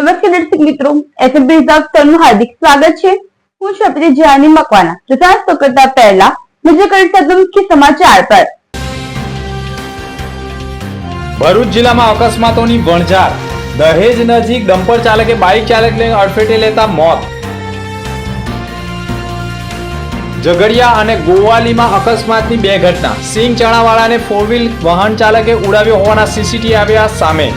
નમસ્કાર દર્શક મિત્રો એફએમબી નું હાર્દિક સ્વાગત છે. હું છું આપણી જાની મકવાના પ્રસાદ તો કરતા પહેલા નજર કરતા મુખ્ય સમાચાર પર. ભરૂચ જિલ્લામાં અકસ્માતોની વણઝાર. દહેજ નજીક ડમ્પર ચાલકે બાઇક ચાલકને અડફેટે લેતા મોત. ઝઘડિયા અને ગોવાલીમાં અકસ્માતની બે ઘટના. સિંગ ચણાવાળાને ફોર વ્હીલ વાહન ચાલકે ઉડાવ્યો હોવાના સીસીટીવી આવ્યા સામે.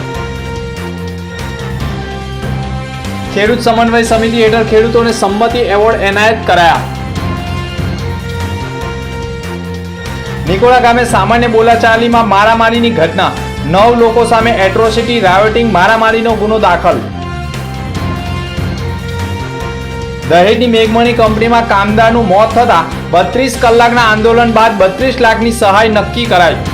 ખેડૂત સમન્વય સમિતિ હેઠળ ખેડૂતોને સંમતિ એવોર્ડ એનાયત કરાયા. નિકોડા ગામે સામાન્ય બોલાચાલીમાં મારામારીની ઘટના. નવ લોકો સામે એટ્રોસિટી રાયોટિંગ મારામારીનો ગુનો દાખલ. દહેજની મેઘમણી કંપનીમાં કામદારનું મોત થતા બત્રીસ કલાકના આંદોલન બાદ બત્રીસ લાખની સહાય નક્કી કરાઈ.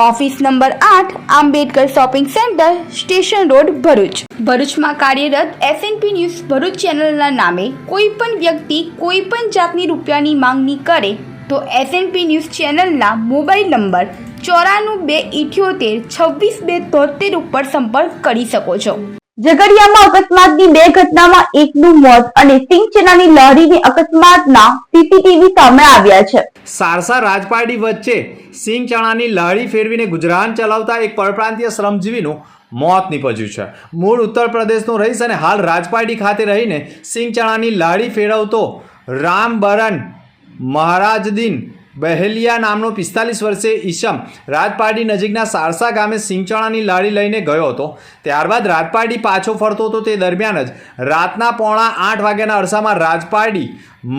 ઓફિસ નંબર આઠ, Ambedkar shopping centre, station road Bharuch. ભરૂચમાં કાર્યરત એસએનપી ન્યૂઝ ભરૂચ ચેનલના નામે કોઈ પણ વ્યક્તિ કોઈ પણ જાતની રૂપિયાની માંગણી કરે તો એસએનપી ન્યૂઝ ચેનલના મોબાઈલ નંબર ચોરાણું બે ઇઠ્યોતેર છવ્વીસ બે તોતેર ઉપર સંપર્ક કરી શકો છો. ઝઘડિયામાં અકસ્માતની બે ઘટનામાં એકનું મોત અને સિંગ ચનાની લહેરીની અકસ્માતના સીસીટીવી સામે આવ્યા છે. સારસા રાજપારડી વચ્ચે સિંગ ચણાની લહરી ફેરવીને ગુજરાન ચલાવતા એક પરપ્રાંતીય શ્રમજીવીનું મોત નીપજ્યું છે. મૂળ ઉત્તર પ્રદેશનો રહીશ અને હાલ રાજપારડી ખાતે રહીને સિંગ ચણાની લાડી ફેરવતો રામબરન મહારાજદીન બહેલિયા નામનો પિસ્તાલીસ વર્ષે ઈશમ રાજપારડી નજીકના સારસા ગામે સિંગચણાની લાડી લઈને ગયો હતો. ત્યારબાદ રાજપારડી પાછો ફરતો હતો તે દરમિયાન જ રાતના પોણા આઠ વાગ્યાના અરસામાં રાજપારડી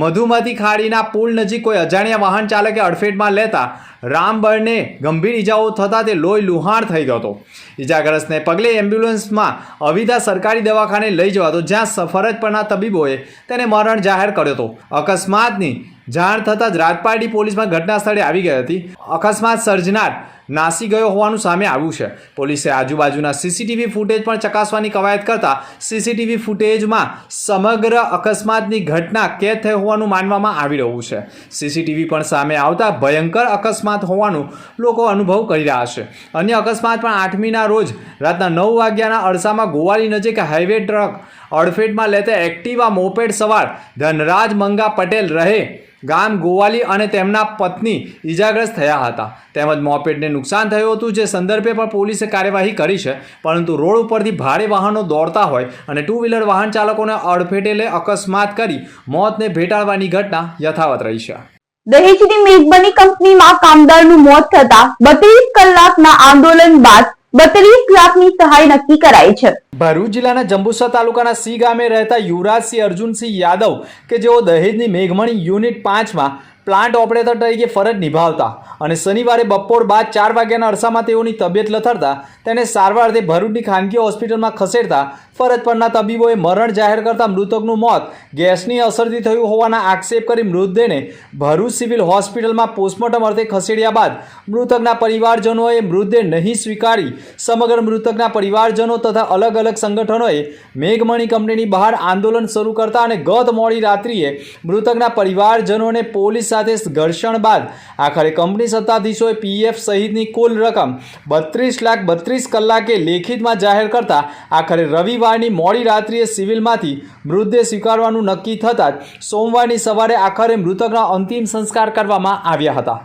મધુમતી ખાડીના પુલ નજીક કોઈ અજાણ્યા વાહન ચાલકે અડફેટમાં લેતા રામબળને ગંભીર ઈજાઓ થતાં તે લોહી લુહાણ થઈ ગયો હતો. ઈજાગ્રસ્તને પગલે એમ્બ્યુલન્સમાં અવિધા સરકારી દવાખાને લઈ જવાતો, જ્યાં ફરજ પરના તબીબોએ તેને મરણ જાહેર કર્યો હતો. અકસ્માતની જાણ થતાં જ રાજપારડી પોલીસમાં ઘટના સ્થળે આવી ગઈ હતી. અકસ્માત સર્જનાર નાસી ગયો હોવાનું સામે આવ્યું છે. પોલીસે આજુબાજુના સીસીટીવી ફૂટેજ પણ ચકાસવાની કવાયત કરતા સીસીટીવી ફૂટેજમાં સમગ્ર અકસ્માતની ઘટના કેદ થઈ હોવાનું માનવામાં આવી રહ્યું છે. સીસીટીવી પણ સામે આવતા ભયંકર અકસ્માત હોવાનું લોકો અનુભવ કરી રહ્યા છે. અન્ય અકસ્માત પણ આઠમીના રોજ રાતના નવ વાગ્યાના અરસામાં ગોવાલી નજીક હાઈવે ટ્રક અડફેટમાં લેતા એક્ટિવા મોપેડ સવાર ધનરાજ મંગા પટેલ રહે ગામ ગોવાલી અને તેમના પત્ની ઈજાગ્રસ્ત થયા હતા. તેમજ મોપેડને નુકસાન થયું હતું, જે સંદર્ભે પણ પોલીસે કાર્યવાહી કરી છે. પરંતુ રોડ ઉપરથી ભારે વાહનો દોડતા હોય અને ટુ વ્હીલર વાહન ચાલકોને અડફેટે લઈ અકસ્માત કરી મોતને ભેટાડવાની ઘટના યથાવત રહી છે. દહેજની મેઘબની કંપનીમાં કામદારનું મોત થતા બત્રીસ કલાકના આંદોલન બાદ બત્રીસ લાખની સહાય નક્કી કરાઈ છે. ભરૂચ જિલ્લાના જંબુસર તાલુકાના સી ગામે રહેતા યુવરાજસિંહ અર્જુનસિંહ યાદવ કે જેઓ દહેજની મેઘમણી યુનિટ પાંચમાં પ્લાન્ટ ઓપરેટર તરીકે ફરજ નિભાવતા અને શનિવારે બપોર બાદ ચાર વાગ્યાના અરસામાં તેઓની તબિયત લથડતા તેને સારવાર અર્થે ભરૂચની ખાનગી હોસ્પિટલમાં ખસેડતા ફરજ પરના તબીબોએ મરણ જાહેર કરતા મૃતકનું મોત ગેસની અસરથી થયું હોવાના આક્ષેપ કરી મૃતદેહને ભરૂચ સિવિલ હોસ્પિટલમાં પોસ્ટમોર્ટમ અર્થે ખસેડ્યા બાદ મૃતકના પરિવારજનોએ મૃતદેહ નહીં સ્વીકારી સમગ્ર મૃતકના પરિવારજનો તથા અલગ અલગ સંગઠનોએ મેઘમણી કંપનીની બહાર આંદોલન શરૂ કરતા અને ગત મોડી રાત્રિએ મૃતકના પરિવારજનોને પોલીસ સાથે ઘર્ષણ બાદ આખરે કંપની સત્તાધીશોએ પીએફ સહિતની કુલ રકમ બત્રીસ લાખ બત્રીસ કલાકે લેખિતમાં જાહેર કરતા આખરે રવિવારની મોડી રાત્રિએ સિવિલમાંથી મૃતદેહ સ્વીકારવાનું નક્કી થતાં જ સોમવારની સવારે આખરે મૃતકના અંતિમ સંસ્કાર કરવામાં આવ્યા હતા.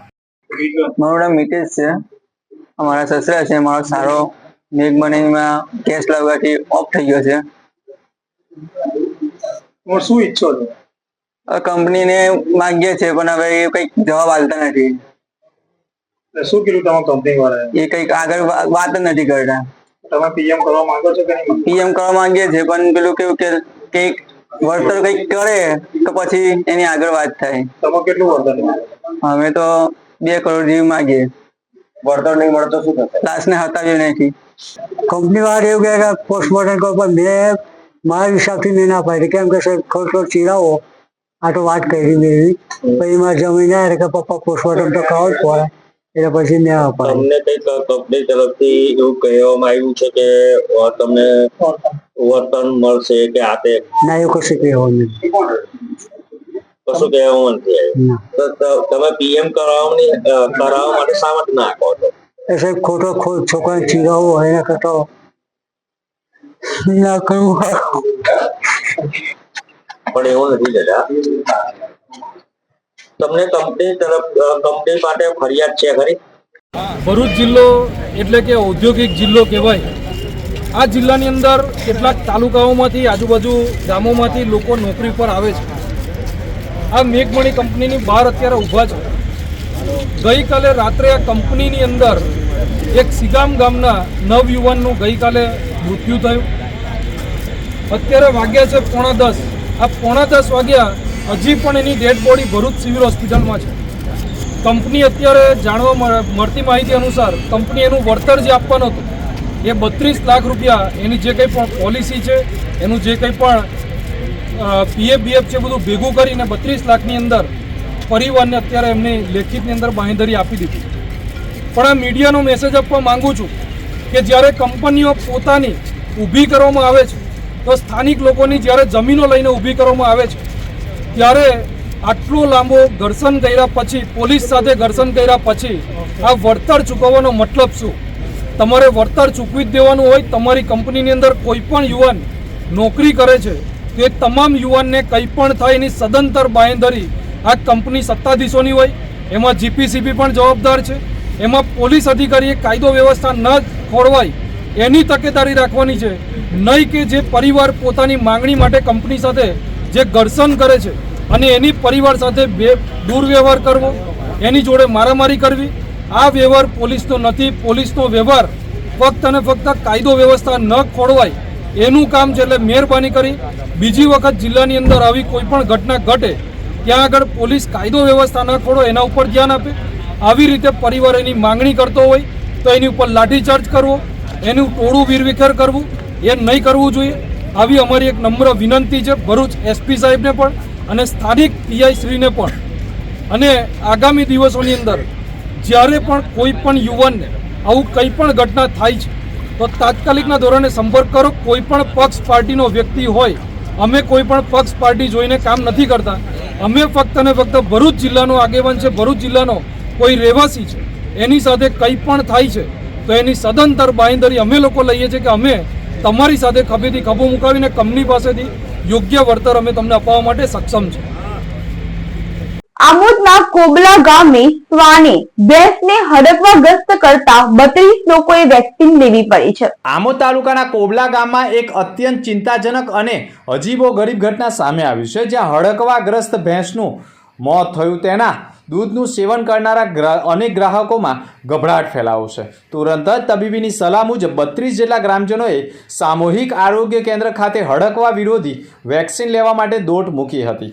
મારું નામ મિતેશ છે. અમારા સસરા છે. મારો સારો મેઘમણીમાં કેસ લાવવાથી ઓફ થઈ ગયો છે. હું શું ઈચ્છો છો? કંપનીને માંગીએ છે પણ હવે એ કંઈક જવાબ આપતા નથી. શું કીધું તમે કંપની વાળા એ કંઈક આગળ વાત જ નથી કરતા. તમે પીએમ કરવા માંગો છો કે નહીં પીએમ કરવા માંગીએ છીએ પણ પેલું કેવું કે કંઈક વળતર કંઈક કરે તો પછી એની આગળ વાત થાય. તમે કેટલું વર્તન અમે તો બે કરોડ જેવી માંગીએ. વળતર નહીં મળતો શું થશે? લાશને હટાવ્યું નથી. કંપની વાળા એવું કહે કે પોસ્ટમોર્ટમ કરો પણ મેં મારા હિસાબથી મેં ના પાડી. કેમ કે સાહેબ ખોટો ચીરાવો આ તો વાત કરી મેં પછી મારે જમીન આવે કે પપ્પા પોસ્ટમોર્ટમ તો ખાવ જ પડે. એટલે પછી આ પાડી. તમને કઈ કંપની તરફથી એવું કહેવામાં આવ્યું છે કે તમને વર્તન મળશે કે આતે ના એવું કશું કહેવાનું. કશું કહેવામાં નથી આવ્યું. ના. તમે પીએમ કરાવવાની કરાવવા માટે શા માટે ના કહો છો? એ સાહેબ ખોટો ખોટ છોકરાને ચીરાવો એના કરતા ના કરવું. પણ એવું નથી દાદા તમને કંપની તરફ કંપની માટે ફરિયાદ છે ખરી? ભરૂચ જિલ્લો એટલે કે ઔદ્યોગિક જિલ્લો કહેવાય. આ જિલ્લાની અંદર કેટલાક તાલુકાઓમાંથી આજુબાજુ ગામોમાંથી લોકો નોકરી પર આવે છે. આ મેઘમણી કંપનીની બહાર અત્યારે ઊભા છે. ગઈકાલે રાત્રે આ કંપનીની અંદર એક સિગામ ગામના નવયુવાનનું ગઈકાલે મૃત્યુ થયું. અત્યારે વાગ્યા છે પોણા દસ. આ પોણા દસ વાગ્યા હજી પણ એની ડેડ બોડી ભરૂચ સિવિલ હોસ્પિટલમાં છે. કંપની અત્યારે જાણવા મળ- મળતી માહિતી અનુસાર કંપની એનું વળતર જે આપવાનું હતું, એ બત્રીસ લાખ રૂપિયા એની જે કંઈ પણ પોલિસી છે, એનું જે કંઈ પણ પીએફ, બીએફ છે બધું ભેગું કરીને બત્રીસ લાખની અંદર પરિવારને અત્યારે એમની લેખિતની અંદર બાંહેધરી આપી દીધી. પણ આ મીડિયાનો મેસેજ આપવા માંગુ છું કે જ્યારે કંપનીઓ પોતાની ઊભી કરવામાં આવે છે તો સ્થાનિક લોકોની જ્યારે જમીનો લઈને ઊભી કરવામાં આવે છે, ત્યારે આટલો લાંબો ઘર્ષણ કર્યા પછી, પોલીસ સાથે ઘર્ષણ કર્યા પછી, આ વળતર ચૂકવવાનો મતલબ શું? તમારે વળતર ચૂકવી જ દેવાનું હોય, તમારી કંપનીની અંદર કોઈ પણ યુવાન નોકરી કરે છે, તો તમામ યુવાનને કંઈ પણ થાય એની સદંતર બાંયધરી આ કંપની સત્તાધીશોની હોય. એમાં જીપીસીબી પણ જવાબદાર છે. એમાં પોલીસ અધિકારીએ કાયદો વ્યવસ્થા ન ખોરવાય એની તકેદારી રાખવાની છે. નહીં કે જે પરિવાર પોતાની માંગણી માટે કંપની સાથે જે ઘર્ષણ કરે છે અને એની પરિવાર સાથે બે દુર્વ્યવહાર કરવો, એની જોડે મારામારી કરવી, આ વ્યવહાર પોલીસનો નથી. પોલીસનો વ્યવહાર ફક્ત અને ફક્ત કાયદો વ્યવસ્થા ન ખોળવાય એનું કામ છે એટલે મહેરબાની કરી બીજી વખત જિલ્લાની અંદર આવી કોઈ પણ ઘટના ઘટે ત્યાં આગળ પોલીસ કાયદો વ્યવસ્થા ન ખોડો એના ઉપર ધ્યાન આપે. આવી રીતે પરિવાર એની માંગણી કરતો હોય તો એની ઉપર લાઠીચાર્જ કરવો એનું ટોળું વીરવિખેર કરવું, એ નહીં કરવું જોઈએ. આવી અમારી એક નમ્ર વિનંતી છે ભરૂચ એસપી સાહેબને પણ અને સ્થાનિક પીઆઈ શ્રીને પણ. અને આગામી દિવસોની અંદર જ્યારે પણ કોઈ પણ યુવાનને આવું કંઈ પણ ઘટના થાય છે, તો તાત્કાલિકના ધોરણે સંપર્ક કરો. કોઈ પણ પક્ષ પાર્ટીનો વ્યક્તિ હોય, અમે કોઈ પણ પક્ષ પાર્ટી જોઈને કામ નથી કરતા. અમે ફક્ત અને ફક્ત ભરૂચ જિલ્લાનો આગેવાન છે. ભરૂચ જિલ્લાનો કોઈ રહેવાસી છે. એની સાથે કંઈ પણ થાય છે તો એની સદંતર બાંયધરી અમે લોકો લઈએ છીએ કે અમે તમારી સાથે ખભેથી ખભો મુકાવીને કંપની પાસેથી યોગ્ય વળતર અમે તમને અપાવવા માટે સક્ષમ છે આમોદના કોબલા ગામે શ્વાને ભેંસને હડકવાગ્રસ્ત કરતા બત્રીસ લોકોએ વેક્સિન લેવી પડી છે. આમોદ તાલુકાના કોબલા ગામમાં એક અત્યંત ચિંતાજનક અને અજીબો ગરીબ ઘટના સામે આવી છે જ્યાં હડકવાગ્રસ્ત ભેંસનું મોત થયું. તેના દૂધનું સેવન કરનારા અનેક ગ્રાહકોમાં ગભરાટ ફેલાવશે. તુરંત જ તબીબીની સલાહ મુજબ બત્રીસ જેટલા ગ્રામજનોએ સામૂહિક આરોગ્ય કેન્દ્ર ખાતે હડકવા વિરોધી વેક્સિન લેવા માટે દોટ મૂકી હતી.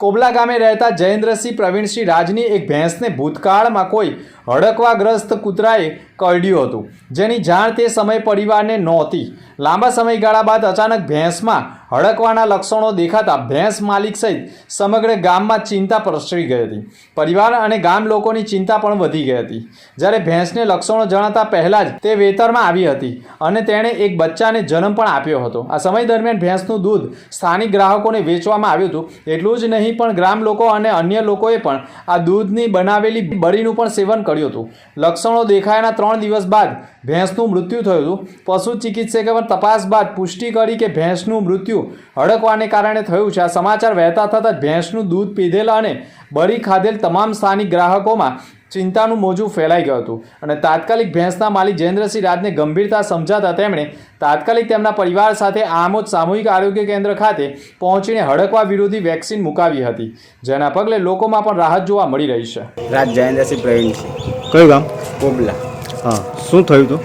કોબલા ગામે રહેતા જયેન્દ્રસિંહ પ્રવીણસિંહ રાજની એક ભેંસને ભૂતકાળમાં કોઈ હડકવાગ્રસ્ત કૂતરાએ કરડ્યું હતું. જેની જાણ તે સમયે પરિવારને નહોતી. લાંબા સમયગાળા બાદ અચાનક ભેંસમાં હડકવાના લક્ષણો દેખાતા ભેંસ માલિક સહિત સમગ્ર ગામમાં ચિંતા પ્રસરી ગઈ હતી. પરિવાર અને ગામ લોકોની ચિંતા પણ વધી ગઈ હતી. જ્યારે ભેંસને લક્ષણો જણાતા પહેલાં જ તે વેતરમાં આવી હતી અને તેણે એક બચ્ચાને જન્મ પણ આપ્યો હતો. આ સમય દરમિયાન ભેંસનું દૂધ સ્થાનિક ગ્રાહકોને વેચવામાં આવ્યું હતું. એટલું જ નહીં, પણ ગ્રામ લોકો અને અન્ય લોકોએ પણ આ દૂધની બનાવેલી બળીનું પણ સેવન કર્યું હતું. લક્ષણો દેખાયાના ત્રણ દિવસ બાદ ભેંસનું મૃત્યુ થયું હતું. પશુ ચિકિત્સકે પણ તપાસ બાદ પુષ્ટિ કરી કે ભેંસનું મૃત્યુ હડકવાને કારણે થયું છે. આ સમાચાર વહેતા થતાં ભેંસનું દૂધ પીધેલા અને બળી ખાધેલ તમામ સ્થાનિક ગ્રાહકોમાં ચિંતાનું મોજું ફેલાઈ ગયું હતું. અને તાત્કાલિક ભેંસના માલિક જયેન્દ્રસિંહ રાજને ગંભીરતા સમજાતા તેમણે તાત્કાલિક તેમના પરિવાર સાથે આમોદ સામૂહિક આરોગ્ય કેન્દ્ર ખાતે પહોંચીને હડકવા વિરોધી વેક્સિન મુકાવી હતી જેના પગલે લોકોમાં પણ રાહત જોવા મળી રહી છે. રાજ જયેન્દ્રસિંહ પ્રવીણસિંહ કયું ગામ? કોબલા હા શું થયું હતું?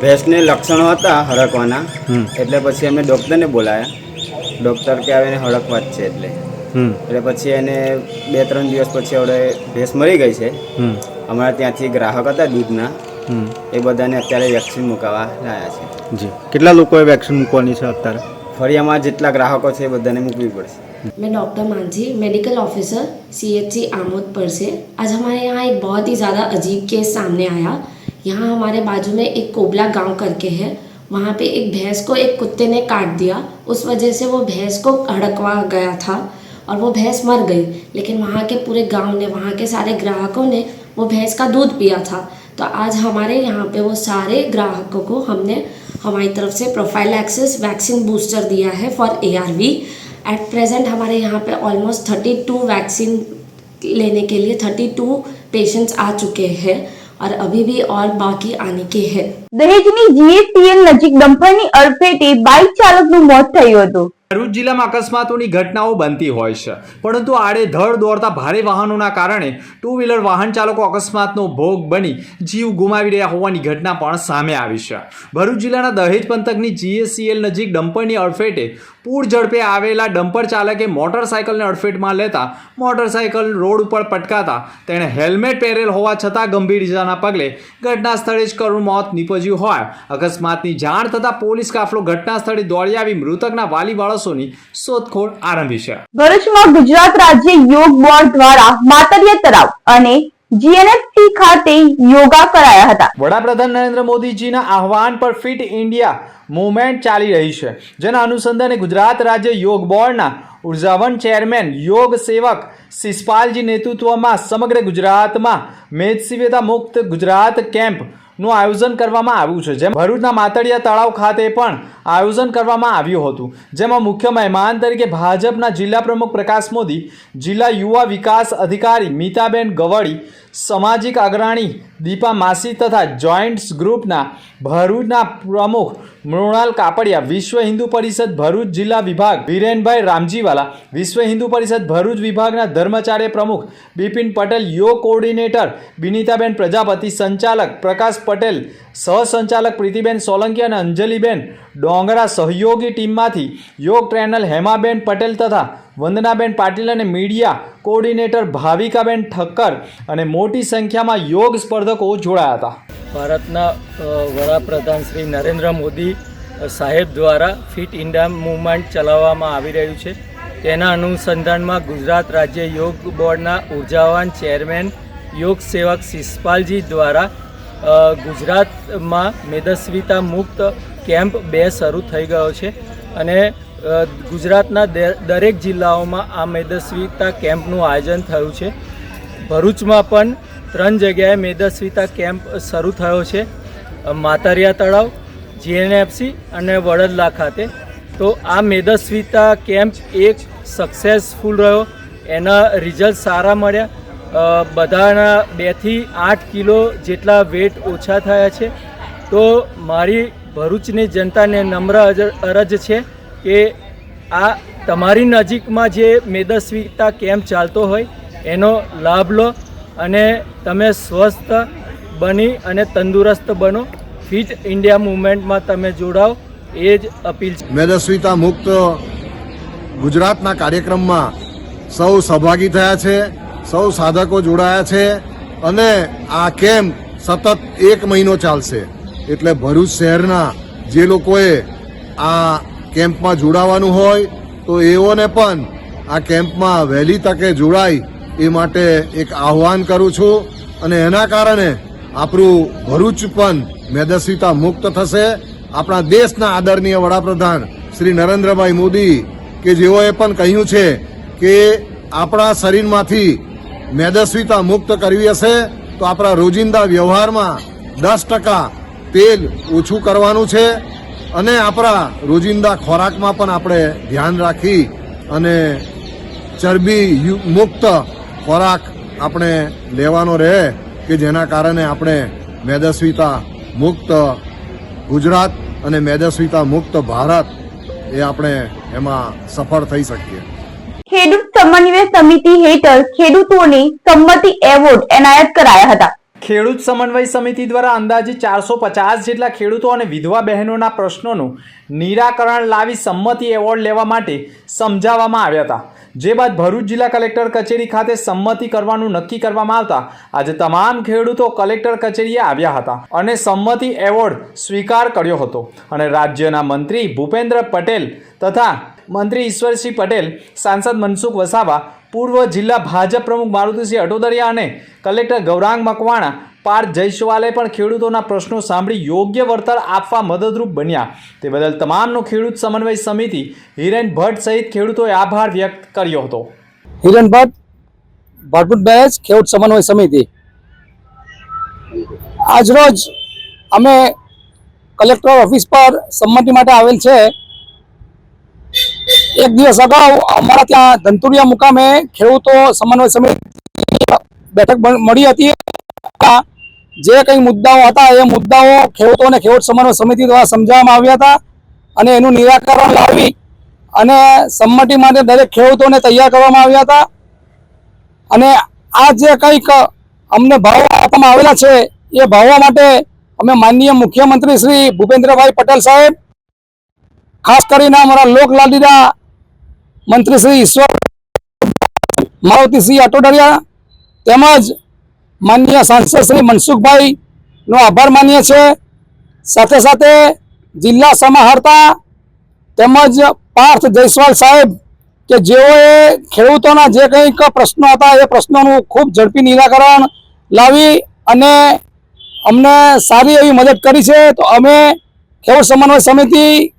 ભેંસને લક્ષણો હતા હડકવાના એટલે પછી અમે ડૉક્ટરને બોલાયા. ડૉક્ટર કે આવે એને હડકવા જ છે એટલે. એટલે પછી એને બે ત્રણ દિવસ પછી હવે ભેંસ મરી ગઈ છે હમ અમારા ત્યાંથી ગ્રાહક હતા દૂધના હમ એ બધાને અત્યારે વેક્સિન મુકાવવા લાયા છે જી કેટલા લોકોએ વેક્સિન મૂકવાની છે અત્યારે ફળિયામાં જેટલા ગ્રાહકો છે એ બધાને મૂકવી પડશે मैं doctor Manjhi medical officer CHC Amod पर से आज हमारे यहाँ एक बहुत ही ज़्यादा अजीब केस सामने आया यहाँ हमारे बाजू में एक कोबला गांव करके है वहाँ पे एक भैंस को एक कुत्ते ने काट दिया उस वजह से वो भैंस को हड़कवा गया था और वो भैंस मर गई लेकिन वहाँ के पूरे गांव ने वहाँ के सारे ग्राहकों ने वो भैंस का दूध पिया था तो आज हमारे यहाँ पे वो सारे ग्राहकों को हमने हमारी तरफ से प्रोफाइल एक्सेस वैक्सीन बूस्टर दिया है फॉर ए एट प्रेजेंट हमारे यहाँ पे ऑलमोस्ट थर्टी टू वैक्सीन लेने के लिए थर्टी टू पेशेंट्स आ चुके हैं और अभी भी और बाकी आने के हैं દહેજની જીએસટીએલ નજીક ડમ્પરની અડફેટે બાઇક ચાલકનું મોત થયું હતું ભરૂચ જિલ્લામાં અકસ્માતોની ઘટનાઓ બનતી હોય છે. પરંતુ આડેધડ દોડતા ભારે વાહનોના કારણે ટુ વ્હીલર વાહન ચાલકો અકસ્માતનો ભોગ બની જીવ ગુમાવી રહ્યા હોવાની ઘટના પણ સામે આવી છે. ભરૂચ જિલ્લાના દહેજ પંથકની જીએસસીએલ નજીક ડમ્પરની અડફેટે પૂર ઝડપે આવેલા ડમ્પર ચાલકે મોટરસાયકલને અડફેટમાં લેતા મોટરસાયકલ રોડ ઉપર પટકાતા તેણે હેલ્મેટ પહેરેલ હોવા છતાં ગંભીર ઇજાના પગલે ઘટના સ્થળે જ કરુણ મોત નીપજ્યું હોય. અકસ્માતની જાણ થતાં પોલીસ કાફલો ઘટના સ્થળે દોડી આવી મૃતકના વાલી વાળસોની શોધખોળ આરંભી છે. ભરૂચમાં ગુજરાત રાજ્ય યોગ બોર્ડ દ્વારા માતરિયા તળાવ અને જીએનએફટી ખાતે યોગા કરાયા હતા. વડાપ્રધાન નરેન્દ્ર મોદીજીના આહવાન પર ફિટ ઇન્ડિયા મુવમેન્ટ ચાલી રહી છે. જેના અનુસંધાને ગુજરાત રાજ્ય યોગ બોર્ડના ઉર્જાવન ચેરમેન યોગ સેવક શિષપાલજી નેતૃત્વમાં સમગ્ર ગુજરાતમાં મેદસિવેતા મુક્ત ગુજરાત કેમ્પ નું આયોજન કરવામાં આવ્યું છે. જેમ ભરૂચના માતળિયા તળાવ ખાતે પણ આયોજન કરવામાં આવ્યું હતું. જેમાં મુખ્ય મહેમાન તરીકે ભાજપના જિલ્લા પ્રમુખ પ્રકાશ મોદી, જિલ્લા યુવા વિકાસ અધિકારી મીતાબેન ગવળી સામાજિક અગ્રણી દીપા માસી તથા જોઈન્ટ્સ ગ્રુપના ભરૂચના પ્રમુખ મૃણાલ કાપડિયા, વિશ્વ હિન્દુ પરિષદ ભરૂચ જિલ્લા વિભાગ વિરેનભાઈ રામજીવાલા, વિશ્વ હિન્દુ પરિષદ ભરૂચ વિભાગના ધર્મચાર્ય પ્રમુખ બિપિન પટેલ યોગ કોઓર્ડિનેટર બિનિતાબેન પ્રજાપતિ, સંચાલક પ્રકાશ પટેલ, સહસંચાલક પ્રીતિબેન સોલંકી અને અંજલિબેન ડોંગરા સહયોગી ટીમમાંથી યોગ ટ્રેનર હેમાબેન પટેલ તથા વંદનાબેન પાટીલ અને મીડિયા કોઓર્ડિનેટર ભાવિકાબેન ઠક્કર અને મોટી સંખ્યામાં યોગ સ્પર્ધકો જોડાયા હતા. ભારતના વડાપ્રધાન શ્રી નરેન્દ્ર મોદી સાહેબ દ્વારા ફિટ ઇન્ડિયા મૂવમેન્ટ ચલાવવામાં આવી રહ્યું છે. તેના અનુસંધાનમાં ગુજરાત રાજ્ય યોગ બોર્ડના ઉર્જાવાન ચેરમેન, યોગ સેવક શિષપાલજી દ્વારા ગુજરાતમાં મેદસ્વીતા મુક્ત કેમ્પ બે શરૂ થઈ ગયો છે. અને ગુજરાતના દરેક જિલ્લાઓમાં આ મેદસ્વીતા કેમ્પનું આયોજન થયું છે. ભરૂચમાં પણ ત્રણ જગ્યાએ મેદસ્વીતા કેમ્પ શરૂ થયો છે. માતારિયા તળાવ, જીએનએફસી અને વડદલા ખાતે. તો આ મેદસ્વીતા કેમ્પ એક સક્સેસફુલ રહ્યો. એના રિઝલ્ટ સારા મળ્યા. બધાના બેથી આઠ કિલો જેટલા વેટ ઓછા થયા છે. તો મારી ભરૂચની જનતાને નમ્ર અરજ છે કે આ તમારી નજીકમાં જે મેદસ્વીતા કેમ્પ ચાલતો હોય, એનો લાભ લો અને તમે સ્વસ્થ બની અને તંદુરસ્ત બનો. ફિટ ઇન્ડિયા મુવમેન્ટમાં તમે જોડાઓ, એ જ અપીલ છે. મેદસ્વીતા મુક્ત ગુજરાતના કાર્યક્રમમાં સૌ સહભાગી થયા છે, સૌ સાધકો જોડાયા છે અને આ કેમ્પ સતત એક મહિનો ચાલશે. એટલે ભરૂચ શહેરના જે લોકોએ આ કેમ્પમાં જોડાવાનું હોય તો એઓને પણ આ કેમ્પમાં વહેલી તકે જોડાય એ માટે એક આહ્વાન કરું છું. અને એના કારણે આપણું ભરૂચ પણ મેદસ્વીતા મુક્ત થશે. આપણા દેશના આદરણીય વડાપ્રધાન શ્રી નરેન્દ્રભાઈ મોદી કે જેઓએ પણ કહ્યું છે કે આપણા શરીરમાંથી મેદસ્વીતા મુક્ત કરવી હશે તો આપણા રોજિંદા વ્યવહારમાં દસ ટકા તેલ ઓછું કરવાનું છે. અને આપણા રોજિંદા ખોરાકમાં પણ આપણે ધ્યાન રાખી અને ચરબી મુક્ત ખોરાક આપણે લેવાનો રહે કે જેના કારણે આપણે મેદસ્વીતા મુક્ત ગુજરાત અને મેદસ્વીતા મુક્ત ભારત એ આપણે એમાં સફળ થઈ શકીએ. ખેડૂત સમન્વય સમિતિ હેઠળ ખેડૂતોને સંમતિ એવોર્ડ એનાયત કરાયા હતા. ખેડૂત સમન્વય સમિતિ દ્વારા અંદાજે ચારસો પચાસ જેટલા ખેડૂતો અને વિધવા બહેનોના પ્રશ્નોનું નિરાકરણ લાવી સંમતિ એવોર્ડ લેવા માટે સમજાવવામાં આવ્યા હતા. જે બાદ ભરૂચ જિલ્લા કલેક્ટર કચેરી ખાતે સંમતિ કરવાનું નક્કી કરવામાં આવતા આજે તમામ ખેડૂતો કલેક્ટર કચેરીએ આવ્યા હતા અને સંમતિ એવોર્ડ સ્વીકાર કર્યો હતો. અને રાજ્યના મંત્રી ભૂપેન્દ્ર પટેલ તથા મંત્રી ઈશ્વરસિંહ પટેલ, સાંસદ મનસુખ વસાવા પૂર્વ જિલ્લા ભાજપ પ્રમુખ મારુતિસિંહ અટોદરિયા અને કલેક્ટર ગૌરાંગ મકવાણા પાર્થ જયસ્વાલે પણ ખેડૂતોના પ્રશ્નો સાંભળી યોગ્ય વળતર આપવા મદદરૂપ બન્યા. તે બદલ તમામનો ખેડૂત સમન્વય સમિતિ હિરેન ભટ્ટ સહિત ખેડૂતોએ આભાર વ્યક્ત કર્યો હતો. હિરેન ભટ્ટ ભરપૂર બેચ ખેડૂત સમન્વય સમિતિ. આજરોજ અમે કલેક્ટર ઓફિસ પર સંમતિ માટે આવેલ છે. એક દિવસ અગાઉ અમારા ત્યાં ધંતુરિયા મુકામે ખેડૂતો સમન્વય સમિતિ બેઠક મળી હતી. જે કંઈ મુદ્દાઓ હતા, એ મુદ્દાઓ ખેડૂતોને ખેડૂત સમન્વય સમિતિ દ્વારા સમજાવવામાં આવ્યા હતા અને એનું નિરાકરણ લાવી અને સંમતિ માટે દરેક ખેડૂતોને તૈયાર કરવામાં આવ્યા હતા. અને આ જે કંઈક અમને ભાવો આપવામાં આવેલા છે, એ ભાવવા માટે અમે માનનીય મુખ્યમંત્રી શ્રી ભૂપેન્દ્રભાઈ પટેલ સાહેબ, ખાસ કરીને અમારા લોકલાડીના મંત્રી શ્રી ઈશ્વર મારુતિસિંહ અટોડરિયા તેમજ માનનીય સાંસદ શ્રી મનસુખભાઈનો આભાર માનીએ છીએ. સાથે સાથે જિલ્લા સમાહર્તા તેમજ પાર્થ જયસ્વાલ સાહેબ કે જેઓએ ખેડૂતોના જે કંઈક પ્રશ્નો હતા એ પ્રશ્નોનું ખૂબ ઝડપી નિરાકરણ લાવી અને અમને સારી એવી મદદ કરી છે. તો અમે ખેડૂત સમન્વય સમિતિ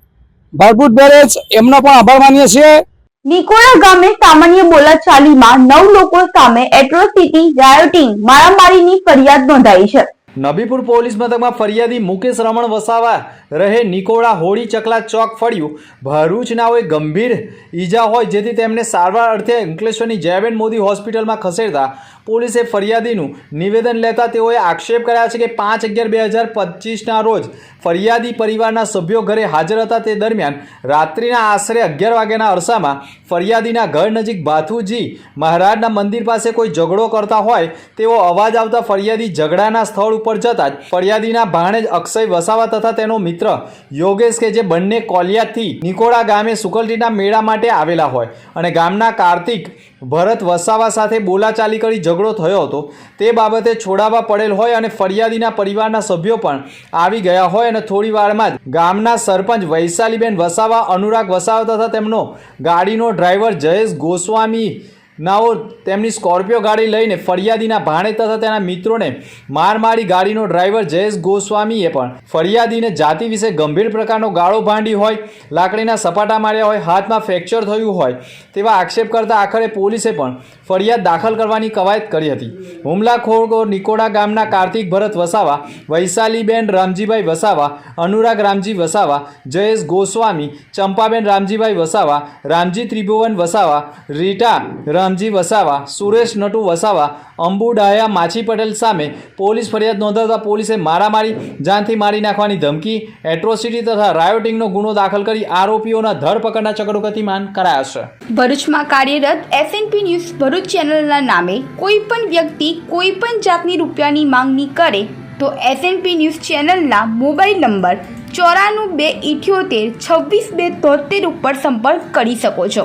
ભારભૂત બેરેજ એમનો પણ આભાર માનીએ છીએ. નિકોડા ગામે સામાન્ય બોલાચાલીમાં નવ લોકો સામે એટ્રોસિટી રાયોટિંગ મારામારીની ફરિયાદ નોંધાઈ છે. નબીપુર પોલીસ મથકમાં ફરિયાદી મુકેશ રમણ વસાવા રહે નિકોળા હોળી ચકલા ચોક ફળ્યું. ભરૂચનાઓએ ગંભીર ઈજા હોય જેથી તેમને સારવાર અર્થે અંકલેશ્વરની જયબેન મોદી હોસ્પિટલમાં ખસેડતા પોલીસે ફરિયાદીનું નિવેદન લેતા તેઓએ આક્ષેપ કર્યા છે કે પાંચ અગિયાર બે હજાર પચીસના રોજ ફરિયાદી પરિવારના સભ્યો ઘરે હાજર હતા. તે દરમિયાન રાત્રિના આશરે અગિયાર વાગ્યાના અરસામાં ફરિયાદીના ઘર નજીક ભાથુજી મહારાજના મંદિર પાસે કોઈ ઝઘડો કરતા હોય તેવો અવાજ આવતા ફરિયાદી ઝઘડાના સ્થળ ઉપર જતા જ ફરિયાદીના ભાણેજ અક્ષય વસાવા તથા તેનો મિત્ર યોગેશ કે જે બંને કોલિયાથી નિકોડા ગામે સુકલટીના મેળા માટે આવેલા હોય અને ગામના કાર્તિક ભરત વસાવા સાથે બોલાચાલી કરી ઝઘડો થયો હતો, તે બાબતે છોડાવવા પડેલ હોય અને ફરિયાદીના પરિવારના સભ્યો પણ આવી ગયા હોય અને થોડી વારમાં જ ગામના સરપંચ વૈશાલીબેન વસાવા, અનુરાગ વસાવા તથા તેમનો ગાડીનો ડ્રાઈવર જયેશ ગોસ્વામી નાઓ તેમની સ્કોર્પિયો ગાડી લઈને ફરિયાદીના ભાણે તથા તેના મિત્રોને માર મારી ગાડીનો ડ્રાઈવર જયેશ ગોસ્વામીએ પણ ફરિયાદીને જાતિ વિશે ગંભીર પ્રકારનો ગાળો ભાંડી હોય, લાકડીના સપાટા માર્યા હોય, હાથમાં ફ્રેક્ચર થયું હોય તેવા આક્ષેપ કરતા આખરે પોલીસે પણ ફરિયાદ દાખલ કરવાની કવાયત કરી હતી. હુમલાખોર નિકોડા ગામના કાર્તિક ભરત વસાવા, વૈશાલીબેન રામજીભાઈ વસાવા, અનુરાગ રામજી વસાવા, જયેશ ગોસ્વામી, ચંપાબેન રામજીભાઈ વસાવા, રામજી ત્રિભુવન વસાવા, રીટા રામજી વસાવા, સુરેશ નટુ વસાવા, અંબુડાયા માછી પટેલ સામે પોલીસ ફરિયાદ નોંધાવતા પોલીસે મારામારી જાનથી મારી નાખવાની ધમકી, એટ્રોસિટી તથા રાયોટિંગનો ગુનો દાખલ કરી આરોપીઓના ધરપકડના ચક્રો ગતિમાન કરાયા છે. ભરૂચમાં કાર્યરત એસએનપી ન્યૂઝ ભરૂચ ચેનલના નામે કોઈ પણ વ્યક્તિ કોઈ પણ જાતની રૂપિયાની માંગણી કરે તો એસએનપી ન્યૂઝ ચેનલના મોબાઈલ નંબર ચોરાણું બે ઇઠ્યોતેર છવ્વીસ બે તોતેર ઉપર સંપર્ક કરી શકો છો.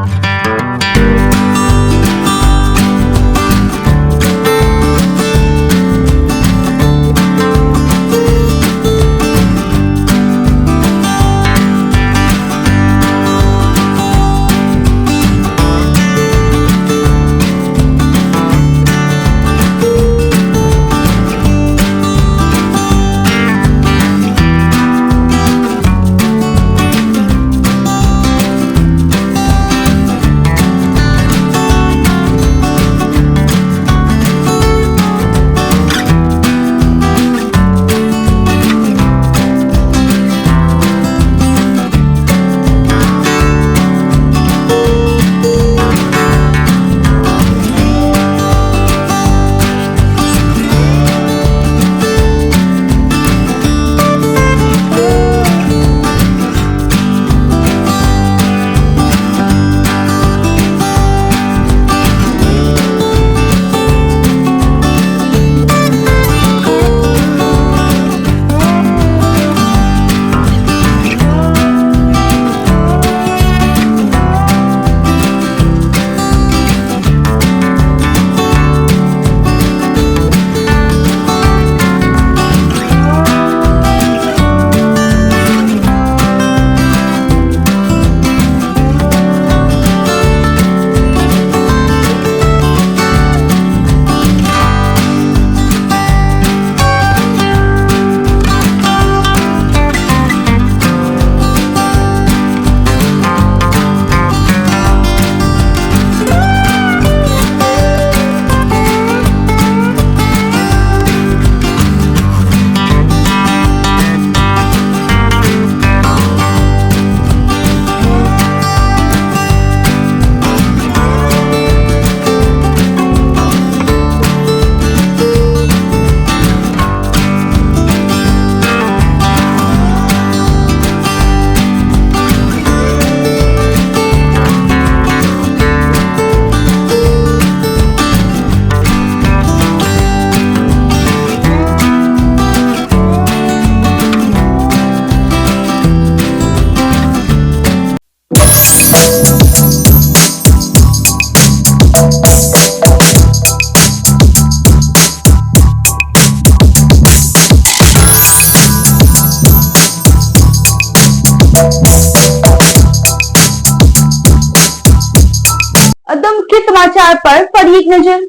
સમાચાર પર ફરી એક નજર.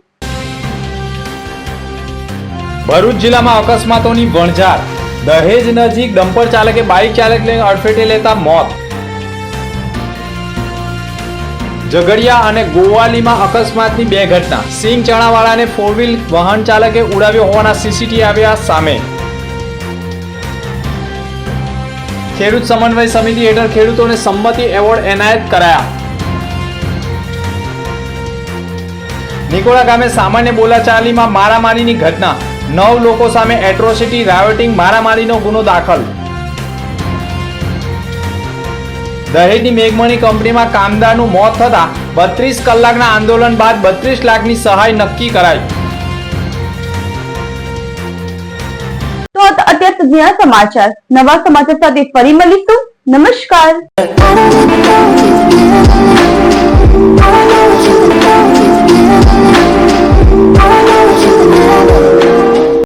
ભરૂચ જિલ્લામાં અકસ્માતોની વણઝાર. દહેજ નજીક ડમ્પર ચાલકે બાઇક ચાલકને અડફેટે લેતા મોત. ઝઘડિયા અને ગોવાલીમાં અકસ્માતની બે ઘટના. સિંગ ચણાવાળાને ફોર વ્હીલ વાહન ચાલકે ઉડાવ્યો હોવાના સીસીટીવી આવ્યા સામે. ખેડૂત સમન્વય સમિતિ હેઠળ ખેડૂતોને સંમતિ એવોર્ડ એનાયત કરાયા. નિકોડા ગામે સામાન્ય બોલાચાલીમાં મારામારીની ઘટના. નવ લોકો સામે એટ્રોસિટી રાયોટિંગ મારામારીનો ગુનો દાખલ. દહેજની મેઘમણી કંપનીમાં કામદારનું મોત થતા બત્રીસ કલાકના આંદોલન બાદ બત્રીસ લાખની સહાય નક્કી કરાઈ. તો અત્યાર સમાચાર. નવા સમાચાર સાથે ફરી મળીશું. નમસ્કાર.